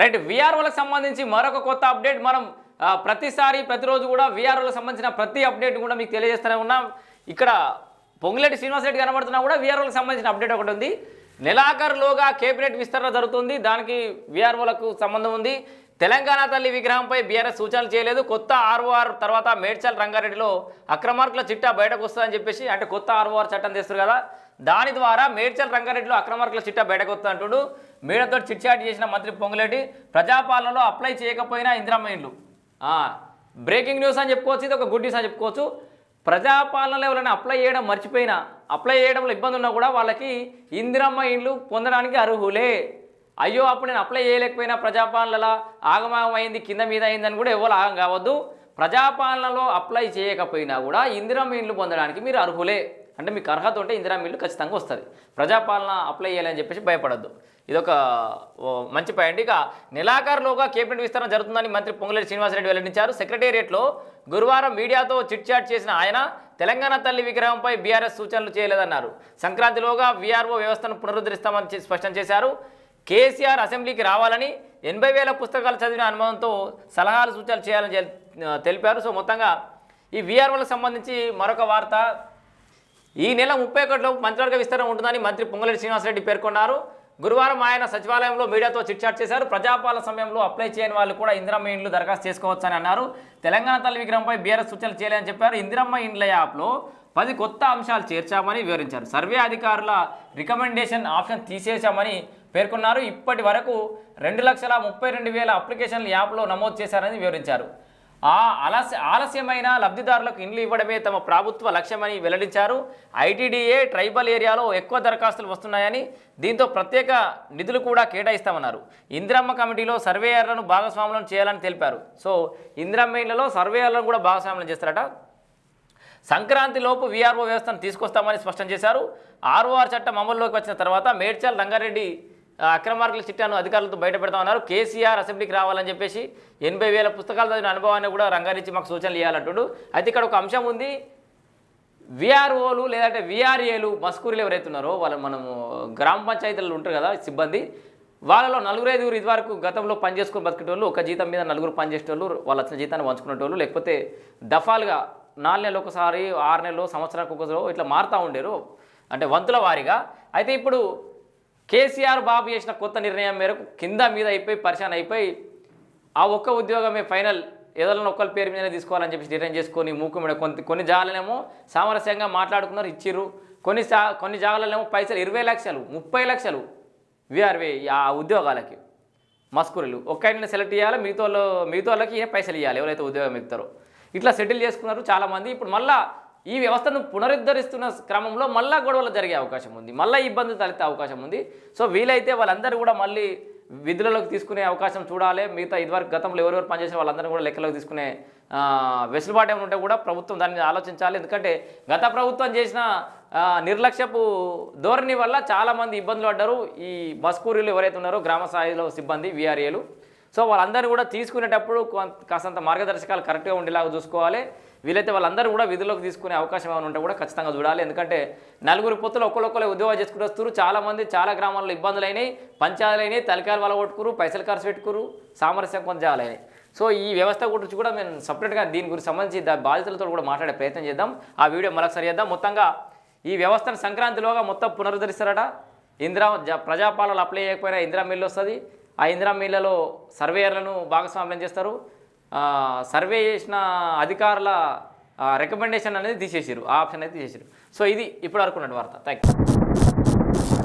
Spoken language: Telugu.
రైట్ విఆర్ఓలకు సంబంధించి మరొక కొత్త అప్డేట్ మనం ప్రతిసారి ప్రతిరోజు కూడా విఆర్ఓలకు సంబంధించిన ప్రతి అప్డేట్ కూడా మీకు తెలియజేస్తూనే ఉన్నాం. ఇక్కడ పొంగులేటి శ్రీనివాస్ రెడ్డి కనబడుతున్నా కూడా విఆర్ఓలకు సంబంధించిన అప్డేట్ ఒకటి ఉంది. నెలాఖరులోగా కేబినెట్ విస్తరణ జరుగుతుంది. దానికి విఆర్ఓలకు సంబంధం ఉంది. తెలంగాణ తల్లి విగ్రహంపై బీఆర్ఎస్ సూచనలు చేయలేదు. కొత్త ఆర్ఓఆర్ తర్వాత మేడ్చల్ రంగారెడ్డిలో అక్రమార్కుల చిట్టా బయటకు వస్తుందని చెప్పేసి అంటే కొత్త ఆర్ఓఆర్ చట్టం తెస్తారు కదా దాని ద్వారా మేడ్చల్ రంగారెడ్డిలో అక్రమార్కుల చిట్టా బయటకు వస్తుంది అంటుడు. మీడియాతో చిట్చాట్ చేసిన మంత్రి పొంగులేటి ప్రజాపాలనలో అప్లై చేయకపోయినా ఇందిరమ్మ ఇండ్లు. బ్రేకింగ్ న్యూస్ అని చెప్పుకోవచ్చు ఇది ఒక గుడ్ న్యూస్ అని చెప్పుకోవచ్చు. ప్రజాపాలనలో ఎవరైనా అప్లై చేయడం మర్చిపోయినా అప్లై చేయడంలో ఇబ్బంది ఉన్నా కూడా వాళ్ళకి ఇందిరమ్మ ఇండ్లు పొందడానికి అర్హులే. అయ్యో అప్పుడు నేను అప్లై చేయలేకపోయినా ప్రజాపాలనలో ఆగమాగం అయింది కింద మీద అయిందని కూడా ఎవరు ఆగం కావద్దు. ప్రజాపాలనలో అప్లై చేయకపోయినా కూడా ఇందిరమ్మ ఇండ్లు పొందడానికి మీరు అర్హులే. అంటే మీకు అర్హత ఉంటే ఇందిరా మిల్లు ఖచ్చితంగా వస్తుంది. ప్రజాపాలన అప్లై చేయాలని చెప్పేసి భయపడద్దు. ఇదొక మంచి పాయింట్ ఇక నెలాఖరులోగా కేబినెట్ విస్తరణ జరుగుతుందని మంత్రి పొంగులేటి శ్రీనివాసరెడ్డి వెల్లడించారు. సెక్రటేరియట్లో గురువారం మీడియాతో చిట్చాట్ చేసిన ఆయన తెలంగాణ తల్లి విగ్రహంపై బీఆర్ఎస్ సూచనలు చేయలేదన్నారు. సంక్రాంతిలోగా వీఆర్ఓ వ్యవస్థను పునరుద్ధరిస్తామని స్పష్టం చేశారు. కేసీఆర్ అసెంబ్లీకి రావాలని ఎనభై వేల పుస్తకాలు చదివిన అనుభవంతో సలహాలు సూచనలు చేయాలని తెలిపారు. సో మొత్తంగా ఈ వీఆర్ఓలకు సంబంధించి మరొక వార్త. ఈ నెల ముప్పై ఒకటిలో మంత్రివర్గ విస్తరణ ఉంటుందని మంత్రి పొంగలేటి శ్రీనివాసరెడ్డి పేర్కొన్నారు. గురువారం ఆయన సచివాలయంలో మీడియాతో చిట్చాట్ చేశారు. ప్రజాపాలన సమయంలో అప్లై చేయని వాళ్ళు కూడా ఇందిరమ్మ ఇండ్లు దరఖాస్తు చేసుకోవచ్చని అన్నారు. తెలంగాణ తల్లి విగ్రహంపై బీఆర్ఎస్ సూచనలు చేయాలని చెప్పారు. ఇందిరమ్మ ఇండ్ల యాప్లో పది కొత్త అంశాలు చేర్చామని వివరించారు. సర్వే అధికారుల రికమెండేషన్ ఆప్షన్ తీసేశామని పేర్కొన్నారు. ఇప్పటి వరకు రెండు లక్షల ముప్పై రెండు వేల అప్లికేషన్లు యాప్లో నమోదు చేశారని వివరించారు. ఆ ఆలస్య ఆలస్యమైన లబ్ధిదారులకు ఇండ్లు ఇవ్వడమే తమ ప్రభుత్వ లక్ష్యమని వెల్లడించారు. ఐటీడీఏ ట్రైబల్ ఏరియాలో ఎక్కువ దరఖాస్తులు వస్తున్నాయని దీంతో ప్రత్యేక నిధులు కూడా కేటాయిస్తామన్నారు. ఇందిరమ్మ కమిటీలో సర్వేయర్లను భాగస్వాములను చేయాలని తెలిపారు. సో ఇందిరమ్మ ఇళ్ళలో సర్వేయర్లను కూడా భాగస్వాములను చేస్తారట. సంక్రాంతి లోపు వీఆర్ఓ వ్యవస్థను తీసుకొస్తామని స్పష్టం చేశారు. ఆర్ఓఆర్ చట్టం అమల్లోకి వచ్చిన తర్వాత మేడ్చల్ రంగారెడ్డి అక్రమ అక్రమార్కుల చిట్టాను అధికారులతో బయట పెడతామన్నారు కేసీఆర్ అసెంబ్లీకి రావాలని చెప్పేసి ఎనభై వేల పుస్తకాలు చదివిన అనుభవాన్ని కూడా రంగారించి మాకు సూచనలు ఇవ్వాలంటుడు అయితే ఇక్కడ ఒక అంశం ఉంది. విఆర్ఓలు లేదంటే విఆర్ఏలు మస్కూరులు ఎవరైతే ఉన్నారో వాళ్ళు మనము గ్రామ పంచాయతీలు ఉంటారు కదా సిబ్బంది వాళ్ళలో నలుగురు ఐదుగురు ఇదివరకు గతంలో పనిచేసుకుని బతికేటోళ్ళు ఒక జీతం మీద నలుగురు పనిచేసేటోళ్ళు వాళ్ళు వచ్చిన జీతాన్ని పంచుకునేటోళ్ళు లేకపోతే దఫాలుగా నాలుగు నెలలు ఒకసారి ఆరు నెలలు సంవత్సరానికి ఒకసారి ఇట్లా మారుతూ ఉండేరు. అంటే వంతుల వారీగా. అయితే ఇప్పుడు కేసీఆర్ బాబు చేసిన కొత్త నిర్ణయం మేరకు కింద మీద అయిపోయి పరిశాన్ అయిపోయి ఆ ఒక్క ఉద్యోగమే ఫైనల్. ఏదైనా ఒక్కరి పేరు మీదనే తీసుకోవాలని చెప్పి నిర్ణయం చేసుకొని మూకు మీద కొన్ని కొన్ని జాగాలనేమో సామరస్యంగా మాట్లాడుకున్నారు ఇచ్చిర్రు. కొన్ని సా కొన్ని జాగాలనేమో పైసలు ఇరవై లక్షలు ముప్పై లక్షలు విఆర్వే ఆ ఉద్యోగాలకి. మస్కూరులు. ఒక్కడిని సెలెక్ట్ చేయాలి? మిగతా వాళ్ళు మిగతా వాళ్ళకి పైసలు ఇవ్వాలి ఎవరైతే ఉద్యోగం ఇస్తారో ఇట్లా సెటిల్ చేసుకున్నారు చాలామంది. ఇప్పుడు మళ్ళీ ఈ వ్యవస్థను పునరుద్ధరిస్తున్న క్రమంలో మళ్ళా గొడవలు జరిగే అవకాశం ఉంది. మళ్ళీ ఇబ్బంది తలెత్తే అవకాశం ఉంది. సో వీలైతే వాళ్ళందరూ కూడా మళ్ళీ విధులలోకి తీసుకునే అవకాశం చూడాలి. మిగతా ఇదివరకు గతంలో ఎవరెవరు పనిచేసిన వాళ్ళందరూ కూడా లెక్కలోకి తీసుకునే వెసులుబాటు ఏమైనా ఉంటే కూడా ప్రభుత్వం దాన్ని ఆలోచించాలి. ఎందుకంటే గత ప్రభుత్వం చేసిన నిర్లక్ష్యపు ధోరణి వల్ల చాలామంది ఇబ్బందులు పడ్డారు. ఈ మస్కూరీలు ఎవరైతే ఉన్నారో గ్రామ స్థాయిలో సిబ్బంది విఆర్ఏలు. సో వాళ్ళందరూ కూడా తీసుకునేటప్పుడు కొంత కాసంత మార్గదర్శకాలు కరెక్ట్గా ఉండేలాగా చూసుకోవాలి. వీలైతే వాళ్ళందరూ కూడా విధుల్లోకి తీసుకునే అవకాశం ఏమైనా ఉంటే కూడా ఖచ్చితంగా చూడాలి. ఎందుకంటే నలుగురు పొత్తులు ఒక్కొక్కరు ఉద్యోగాలు చేసుకుంటూ వస్తారు చాలామంది చాలా గ్రామాల్లో ఇబ్బందులు అయినాయి పంచాయతీలు అయినాయి తలకాయలు వాళ్ళ కొట్టుకురు పైసలు ఖర్చు పెట్టుకురు సామరస్యం కొంత సో ఈ వ్యవస్థ గురించి కూడా మేము సపరేట్గా దీని గురించి సంబంధించి దా బాధితులతో కూడా మాట్లాడే ప్రయత్నం చేద్దాం. ఆ వీడియో మరొకసారి చేద్దాం. మొత్తంగా ఈ వ్యవస్థను సంక్రాంతిలోగా మొత్తం పునరుద్ధరిస్తారట. ఇందిరా జ- ప్రజాపాలనలు అప్లై చేయకపోయినా ఇందిరా మిల్లు వస్తుంది. ఆ ఇందిరా మిల్లలో సర్వేయర్లను భాగస్వామ్యం చేస్తారు. సర్వే చేసిన అధికారుల రికమెండేషన్ అనేది తీసేసారు ఆ ఆప్షన్ అయితే తీసేసారు సో ఇది ఇప్పుడు వరకు ఉన్నటువంటి వార్త. Thank you